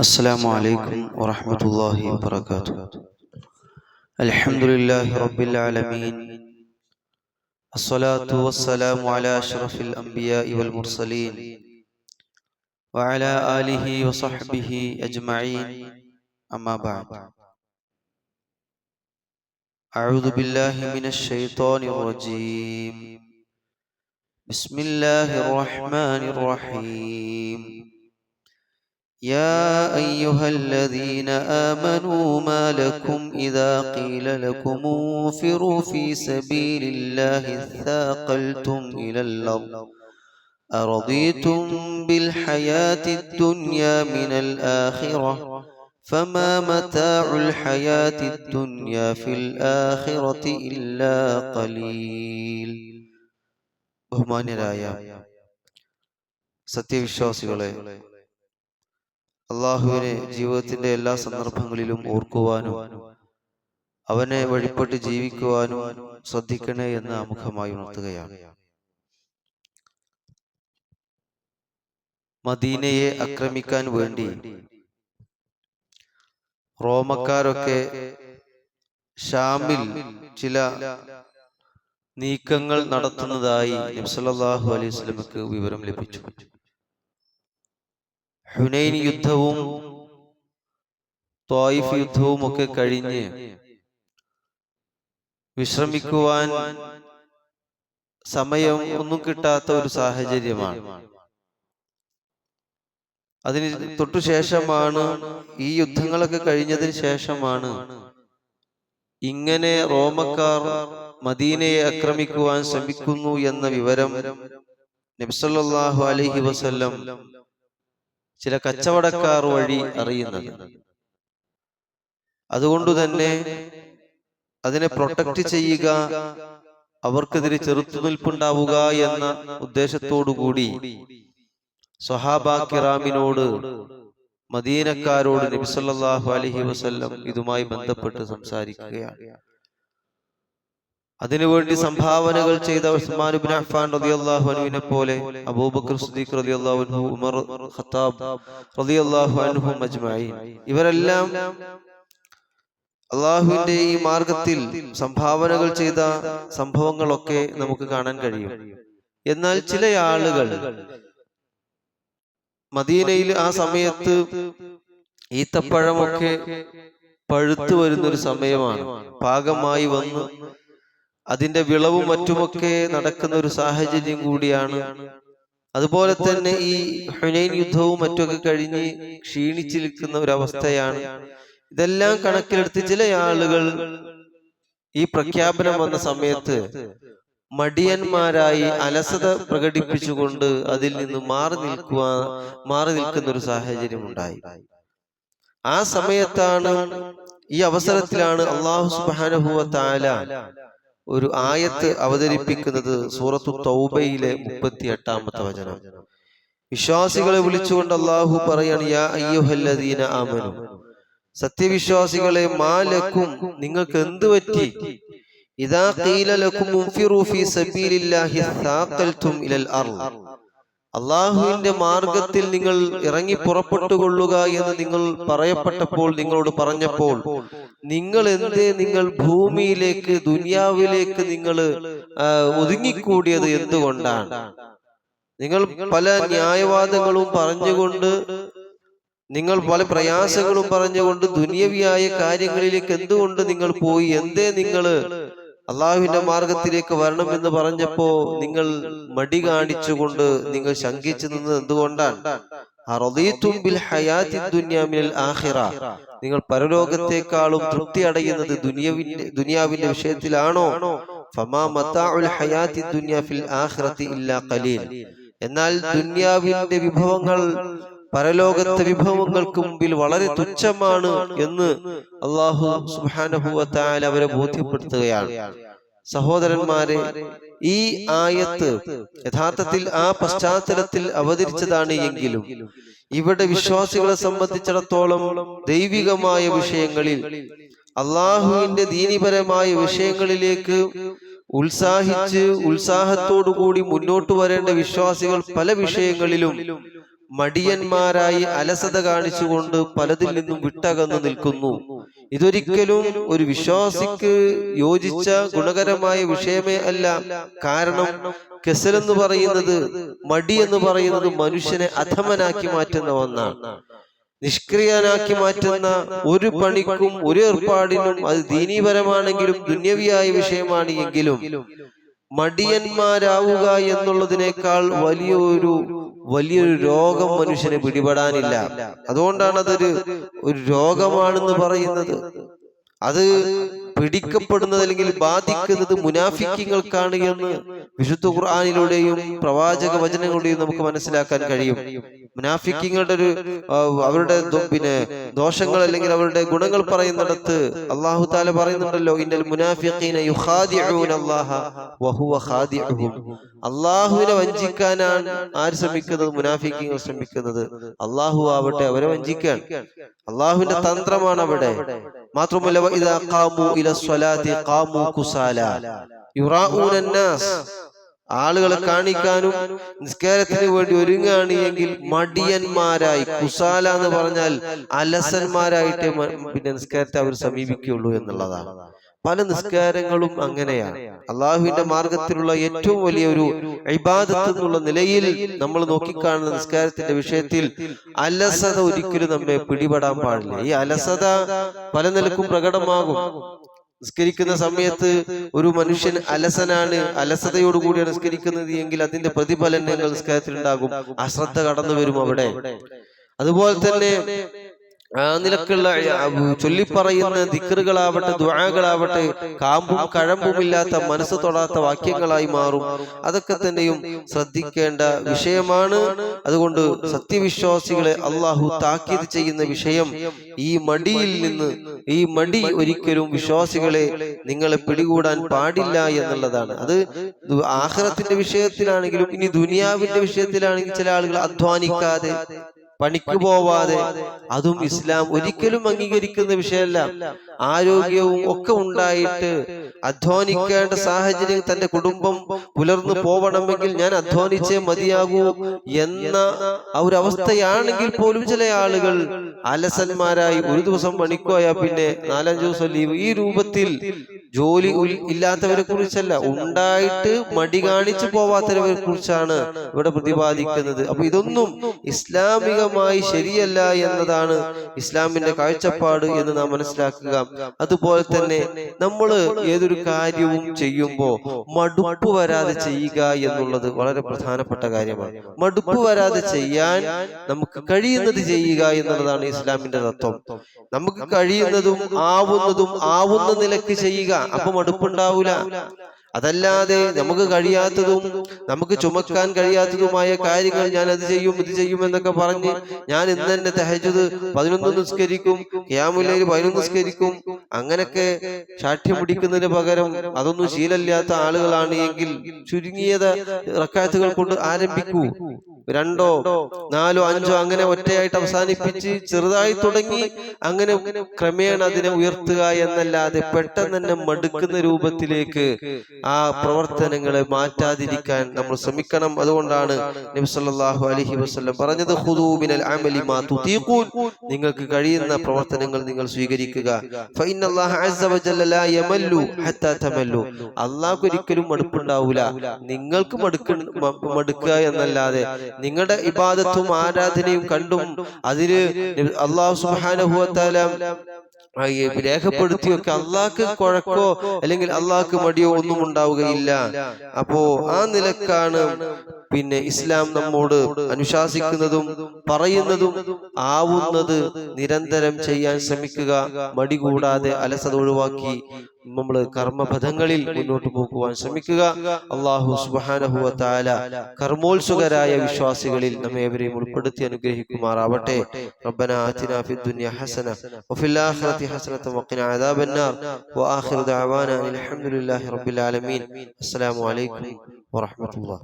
السلام عليكم ورحمة الله وبركاته. الحمد لله رب العالمين. الصلاة والسلام على أشرف الأنبياء والمرسلين وعلى آله وصحبه أجمعين. أما بعد. أعوذ بالله من الشيطان الرجيم. بسم الله الرحمن الرحيم. يا أيها الذين آمنوا ما لكم إذا قيل لكم انفروا في سبيل الله اثاقلتم إلى الأرض أرضيتم بالحياة الدنيا من الآخرة فما متاع الحياة الدنيا في الآخرة إلا قليل. بهمان رايا ستيف الشاصي അള്ളാഹുവിനെ ജീവിതത്തിന്റെ എല്ലാ സന്ദർഭങ്ങളിലും ഓർക്കുവാനും അവനെ വഴിപ്പെട്ട് ജീവിക്കുവാനും ശ്രദ്ധിക്കണേ എന്ന് അമുഖമായി ഉണർത്തുകയാണ്. മദീനയെ ആക്രമിക്കാൻ വേണ്ടി റോമക്കാരൊക്കെ ഷാമിൽ ചില നീക്കങ്ങൾ നടത്തുന്നതായി നബ്സല്ലാഹു അലൈഹി സ്വലമക്ക് വിവരം ലഭിച്ചു. ഹുനൈൻ യുദ്ധവും ത്വായിഫ് യുദ്ധവും ഒക്കെ കഴിഞ്ഞ് വിശ്രമിക്കുവാൻ സമയം ഒന്നും കിട്ടാത്ത ഒരു സാഹചര്യമാണ്. അതിന് തൊട്ടു ശേഷമാണ് ഈ യുദ്ധങ്ങളൊക്കെ കഴിഞ്ഞതിന് ശേഷമാണ് ഇങ്ങനെ റോമക്കാർ മദീനയെ ആക്രമിക്കുവാൻ ശ്രമിക്കുന്നു എന്ന വിവരം നബ്സല്ലാഹു അലഹി വസല്ലം ചില കച്ചവടക്കാർ വഴി അറിയുന്നത്. അതുകൊണ്ട് തന്നെ അതിനെ പ്രൊട്ടക്ട് ചെയ്യുക അവർക്കെതിരെ ചെറുത്തുനിൽപ്പുണ്ടാവുക എന്ന ഉദ്ദേശത്തോടു കൂടി സ്വഹാബ കിറാമിനോട് മദീനക്കാരോട് നബിസല്ലാഹു അലഹി വസ്ല്ലം ഇതുമായി ബന്ധപ്പെട്ട് സംസാരിക്കുകയാണ്. അതിനുവേണ്ടി സംഭാവനകൾ ചെയ്ത ഉസ്മാൻ ഇബ്നു അഫ്ഫാൻ റളിയല്ലാഹു അൻഹുവിനെ പോലെ അബൂബക്കർ സിദ്ദീഖ് റളിയല്ലാഹു അൻഹു ഉമർ ഖത്താബ് റളിയല്ലാഹു അൻഹു അജ്മഈൻ. ഇവരെല്ലാം അള്ളാഹുവിന്റെ ഈ മാർഗത്തിൽ സംഭാവനകൾ ചെയ്ത സംഭവങ്ങളൊക്കെ നമുക്ക് കാണാൻ കഴിയും. എന്നാൽ ചില ആളുകൾ മദീനയിൽ ആ സമയത്ത് ഈത്തപ്പഴമൊക്കെ പഴുത്തു വരുന്ന ഒരു സമയമാണ്. പാകമായി വന്ന് അതിന്റെ വിളവും മറ്റുമൊക്കെ നടക്കുന്ന ഒരു സാഹചര്യം കൂടിയാണ്. അതുപോലെ തന്നെ ഈ ഹുനൈൻ യുദ്ധവും മറ്റൊക്കെ കഴിഞ്ഞ് ക്ഷീണിച്ചു നിൽക്കുന്ന ഒരു അവസ്ഥയാണ് ഇതെല്ലാം കണക്കിലെടുത്ത് ചില ആളുകൾ ഈ പ്രഖ്യാപനം വന്ന സമയത്ത് മടിയന്മാരായി അലസത പ്രകടിപ്പിച്ചുകൊണ്ട് അതിൽ നിന്ന് മാറി നിൽക്കുവാ മാറി നിൽക്കുന്ന ഒരു സാഹചര്യം ഉണ്ടായി. ആ സമയത്താണ് ഈ അവസരത്തിലാണ് അള്ളാഹു സുബാനുഭവ താല ഒരു ആയത്ത് അവതരിപ്പിക്കുന്നത് സൂറത്തു തൗബയിലെ മുപ്പത്തി എട്ടാമത്തെ വചനം. വിശ്വാസികളെ വിളിച്ചുകൊണ്ട് അള്ളാഹു പറയാണ് യാ അയ്യുഹല്ലദീന ആമനു. സത്യവിശ്വാസികളെ മാലക്കും നിങ്ങൾക്ക് എന്ത് പറ്റി? ഇതാ ഖീല ലക്കും സബീലില്ലാഹി ഇലൽ അർൾ അള്ളാഹുവിന്റെ മാർഗത്തിൽ നിങ്ങൾ ഇറങ്ങി പുറപ്പെട്ടുകൊള്ളുക എന്ന് നിങ്ങൾ പറയപ്പെട്ടപ്പോൾ നിങ്ങളോട് പറഞ്ഞപ്പോൾ നിങ്ങൾ എന്തേ നിങ്ങൾ ഭൂമിയിലേക്ക് ദുനിയാവിലേക്ക് നിങ്ങൾ ഒതുങ്ങിക്കൂടിയത് എന്തുകൊണ്ടാണ്? നിങ്ങൾ പല ന്യായവാദങ്ങളും പറഞ്ഞുകൊണ്ട് നിങ്ങൾ പല പ്രയാസങ്ങളും പറഞ്ഞുകൊണ്ട് ദുനിയവിയായ കാര്യങ്ങളിലേക്ക് എന്തുകൊണ്ട് നിങ്ങൾ പോയി? എന്തേ നിങ്ങൾ അള്ളാഹുവിന്റെ മാർഗത്തിലേക്ക് വരണമെന്ന് എന്ന് പറഞ്ഞപ്പോ നിങ്ങൾ മടി കാണിച്ചുകൊണ്ട് നിങ്ങൾ ശങ്കിച്ചു നിന്നത് എന്തുകൊണ്ടാണ്? നിങ്ങൾ പരലോകത്തെക്കാളും തൃപ്തി അടയുന്നത് ദുനിയാവിന്റെ ദുനിയാവിന്റെ വിഷയത്തിലാണോ? എന്നാൽ ദുനിയാവിന്റെ വിഭവങ്ങൾ പരലോകത്തെ വിഭവങ്ങൾക്ക് മുമ്പിൽ വളരെ തുച്ഛമാണ് എന്ന് അള്ളാഹു സുബാനഹുവത്താൽ അവരെ ബോധ്യപ്പെടുത്തുകയാണ്. സഹോദരന്മാരെ ഈ ആയത്ത് യഥാർത്ഥത്തിൽ ആ പശ്ചാത്തലത്തിൽ അവതരിച്ചതാണ് എങ്കിലും ഇവിടെ വിശ്വാസികളെ സംബന്ധിച്ചിടത്തോളം ദൈവികമായ വിഷയങ്ങളിൽ അള്ളാഹുവിന്റെ ദീനിപരമായ വിഷയങ്ങളിലേക്ക് ഉത്സാഹിച്ച് ഉത്സാഹത്തോടു കൂടി മുന്നോട്ട് വരേണ്ട വിശ്വാസികൾ പല വിഷയങ്ങളിലും മടിയന്മാരായി അലസത കാണിച്ചുകൊണ്ട് പലതിൽ നിന്നും വിട്ടകന്നു നിൽക്കുന്നു. ഇതൊരിക്കലും ഒരു വിശ്വാസിക്ക് യോജിച്ച ഗുണകരമായ വിഷയമേ അല്ല. കാരണം കെസൽ എന്ന് പറയുന്നത് മടി എന്ന് പറയുന്നത് മനുഷ്യനെ അധമനാക്കി മാറ്റുന്ന ഒന്നാണ്. നിഷ്ക്രിയനാക്കി മാറ്റുന്ന ഒരു പണിക്കും ഒരു ഏർപ്പാടിനും അത് ദീനീപരമാണെങ്കിലും ദുന്യവിയായ വിഷയമാണ് എങ്കിലും മടിയന്മാരാവുക എന്നുള്ളതിനേക്കാൾ വലിയൊരു വലിയൊരു രോഗം മനുഷ്യനെ പിടിപെടാനില്ല. അതുകൊണ്ടാണ് അതൊരു ഒരു രോഗമാണെന്ന് പറയുന്നത്. അത് പിടിക്കപ്പെടുന്നത് അല്ലെങ്കിൽ ബാധിക്കുന്നത് മുനാഫിക്കങ്ങൾക്കാണ് എന്ന് വിശുദ്ധ ഖുർആാനിലൂടെയും പ്രവാചക വചനങ്ങളുടെയും നമുക്ക് മനസ്സിലാക്കാൻ കഴിയും. മുനാഫിക്കങ്ങളുടെ ഒരു അവരുടെ പിന്നെ ദോഷങ്ങൾ അല്ലെങ്കിൽ അവരുടെ ഗുണങ്ങൾ പറയുന്നിടത്ത് അള്ളാഹു താല പറയുന്നുണ്ടല്ലോ ഇന്നൽ മുനാഫിഖീന അല്ലാഹ വഹുവ ഖാദിഉഹും. അള്ളാഹുവിനെ വഞ്ചിക്കാനാണ് ആര് ശ്രമിക്കുന്നത്? മുനാഫിക്കങ്ങൾ ശ്രമിക്കുന്നത്. അള്ളാഹു ആവട്ടെ അവരെ വഞ്ചിക്കാൻ. അള്ളാഹുവിന്റെ തന്ത്രമാണ് അവിടെ. മാത്രമല്ല ഇദാ ഖാമു ഇല സ്വലാത്തി ഖാമു കുസാല. യുറാഊന ആളുകളെ കാണിക്കാനും നിസ്കാരത്തിന് വേണ്ടി ഒരുങ്ങാണ് എങ്കിൽ മടിയന്മാരായി കുസാല എന്ന് പറഞ്ഞാൽ അലസന്മാരായിട്ട് പിന്നെ നിസ്കാരത്തെ അവർ സമീപിക്കുകയുള്ളൂ എന്നുള്ളതാണ്. പല നിസ്കാരങ്ങളും അങ്ങനെയാണ്. അള്ളാഹുവിന്റെ മാർഗത്തിലുള്ള ഏറ്റവും വലിയ ഒരു ഇബാദത്ത് എന്നുള്ള നിലയിൽ നമ്മൾ നോക്കിക്കാണുന്ന നിസ്കാരത്തിന്റെ വിഷയത്തിൽ അലസത ഒരിക്കലും നമ്മെ പിടിപെടാൻ പാടില്ല. ഈ അലസത പല നിലക്കും പ്രകടമാകും. നിസ്കരിക്കുന്ന സമയത്ത് ഒരു മനുഷ്യൻ അലസനാണ് അലസതയോടുകൂടിയാണ് നിസ്കരിക്കുന്നത് എങ്കിൽ അതിന്റെ പ്രതിഫലനങ്ങൾ നിസ്കാരത്തിൽ ഉണ്ടാകും അശ്രദ്ധ കടന്നു വരും അവിടെ. അതുപോലെ തന്നെ ആ നിലക്കുള്ള ചൊല്ലിപ്പറയുന്ന ദിക്കറുകളാവട്ടെ ദ്വാകളാവട്ടെ കാമ്പും കഴമ്പും ഇല്ലാത്ത മനസ്സ് തൊടാത്ത വാക്യങ്ങളായി മാറും. അതൊക്കെ തന്നെയും ശ്രദ്ധിക്കേണ്ട വിഷയമാണ്. അതുകൊണ്ട് സത്യവിശ്വാസികളെ അള്ളാഹു താക്കീത് ചെയ്യുന്ന വിഷയം ഈ മടിയിൽ നിന്ന് ഈ മടി ഒരിക്കലും വിശ്വാസികളെ നിങ്ങളെ പിടികൂടാൻ പാടില്ല എന്നുള്ളതാണ്. അത് ആഹ്റത്തിന്റെ വിഷയത്തിലാണെങ്കിലും ഇനി ദുനിയാവിന്റെ വിഷയത്തിലാണെങ്കിൽ ചില ആളുകൾ അധ്വാനിക്കാതെ പണിക്ക് പോവാതെ അതും ഇസ്ലാം ഒരിക്കലും അംഗീകരിക്കുന്ന വിഷയമല്ല. ആരോഗ്യവും ഒക്കെ ഉണ്ടായിട്ട് അധ്വാനിക്കേണ്ട സാഹചര്യം തന്റെ കുടുംബം പുലർന്നു പോവണമെങ്കിൽ ഞാൻ അധ്വാനിച്ചേ മതിയാകൂ എന്ന ആ ഒരു അവസ്ഥയാണെങ്കിൽ പോലും ചില ആളുകൾ അലസന്മാരായി ഒരു ദിവസം പണിക്കോയാ പിന്നെ നാലഞ്ചു ദിവസം ലീവ്. ഈ രൂപത്തിൽ ജോലി ഇല്ലാത്തവരെ കുറിച്ചല്ല ഉണ്ടായിട്ട് മടി കാണിച്ചു പോവാത്തവരെ കുറിച്ചാണ് ഇവിടെ പ്രതിപാദിക്കുന്നത്. അപ്പൊ ഇതൊന്നും ഇസ്ലാമികമായി ശരിയല്ല എന്നതാണ് ഇസ്ലാമിന്റെ കാഴ്ചപ്പാട് എന്ന് നാം മനസ്സിലാക്കുക. അതുപോലെ തന്നെ നമ്മൾ ഏതൊരു കാര്യവും ചെയ്യുമ്പോൾ മടുപ്പ് വരാതെ ചെയ്യുക എന്നുള്ളത് വളരെ പ്രധാനപ്പെട്ട കാര്യമാണ്. മടുപ്പ് വരാതെ ചെയ്യാൻ നമുക്ക് കഴിയുന്നത് ചെയ്യുക എന്നുള്ളതാണ് ഇസ്ലാമിന്റെ തത്വം. നമുക്ക് കഴിയുന്നതും ആവുന്നതും ആവുന്ന നിലയ്ക്ക് ചെയ്യുക. അപ്പൊ മടുപ്പുണ്ടാവൂല. അതല്ലാതെ നമുക്ക് കഴിയാത്തതും നമുക്ക് ചുമക്കാൻ കഴിയാത്തതുമായ കാര്യങ്ങൾ ഞാൻ അത് ചെയ്യും ഇത് ചെയ്യും എന്നൊക്കെ പറഞ്ഞ് ഞാൻ ഇന്ന് തന്നെ തഹജത് പതിനൊന്ന് നിസ്കരിക്കും ക്യാമുലയിൽ പതിനൊന്ന് നിസ്കരിക്കും. അങ്ങനൊക്കെ ശാഠ്യം പിടിക്കുന്നതിന് പകരം അതൊന്നും ശീലമില്ലാത്ത ആളുകളാണ് എങ്കിൽ ചുരുങ്ങിയത് റക്കാത്തുകൾ കൊണ്ട് ആരംഭിക്കൂ. രണ്ടോ നാലോ അഞ്ചോ അങ്ങനെ ഒറ്റയായിട്ട് അവസാനിപ്പിച്ച് ചെറുതായി തുടങ്ങി അങ്ങനെ ക്രമേണ അതിനെ ഉയർത്തുക എന്നല്ലാതെ പെട്ടെന്ന് തന്നെ മടുക്കുന്ന രൂപത്തിലേക്ക് ആ പ്രവർത്തനങ്ങളെ മാറ്റാതിരിക്കാൻ നമ്മൾ ശ്രമിക്കണം. അതുകൊണ്ടാണ് നബി അലഹി വസ്ലം പറഞ്ഞത് ഹുദൂബിനൽ അമലി മാ തുതീഖൂൻ. നിങ്ങൾക്ക് കഴിയുന്ന പ്രവർത്തനങ്ങൾ നിങ്ങൾ സ്വീകരിക്കുക. യമല്ലു ഹത്താ അല്ലാഹു ഒരിക്കലും മടുപ്പുണ്ടാവൂല. നിങ്ങൾക്ക് മടുക്ക മടുക്കുക എന്നല്ലാതെ നിങ്ങളുടെ ഇബാദത്തും ആരാധനയും കണ്ടും അതിന് അള്ളാഹു ഈ രേഖപ്പെടുത്തിയൊക്കെ അള്ളാഹ്ക്ക് കുഴക്കോ അല്ലെങ്കിൽ അള്ളാഹ്ക്ക് മടിയോ ഒന്നും ഉണ്ടാവുകയില്ല. അപ്പോ ആ നിലക്കാണ് പിന്നെ ഇസ്ലാം നമ്മോട് അനുശാസിക്കുന്നതും പറയുന്നതും ആവുന്നത് നിരന്തരം ചെയ്യാൻ ശ്രമിക്കുക മടി കൂടാതെ അലസത ഒഴിവാക്കി നമ്മൾ കർമ്മപഥങ്ങളിൽ മുന്നോട്ട് പോകുവാൻ ശ്രമിക്കുക അള്ളാഹു സുബാനഹുവ താല കർമ്മോത്സുകരായ വിശ്വാസികളിൽ നമ്മെ ഏവരെയും ഉൾപ്പെടുത്തി അനുഗ്രഹിക്കുമാറാവട്ടെ ربنا آتنا في الدنيا حسنة وفي الآخرة حسنة وقنا عذاب النار وآخر دعوانا أن الحمد لله رب العالمين السلام عليكم ورحمة الله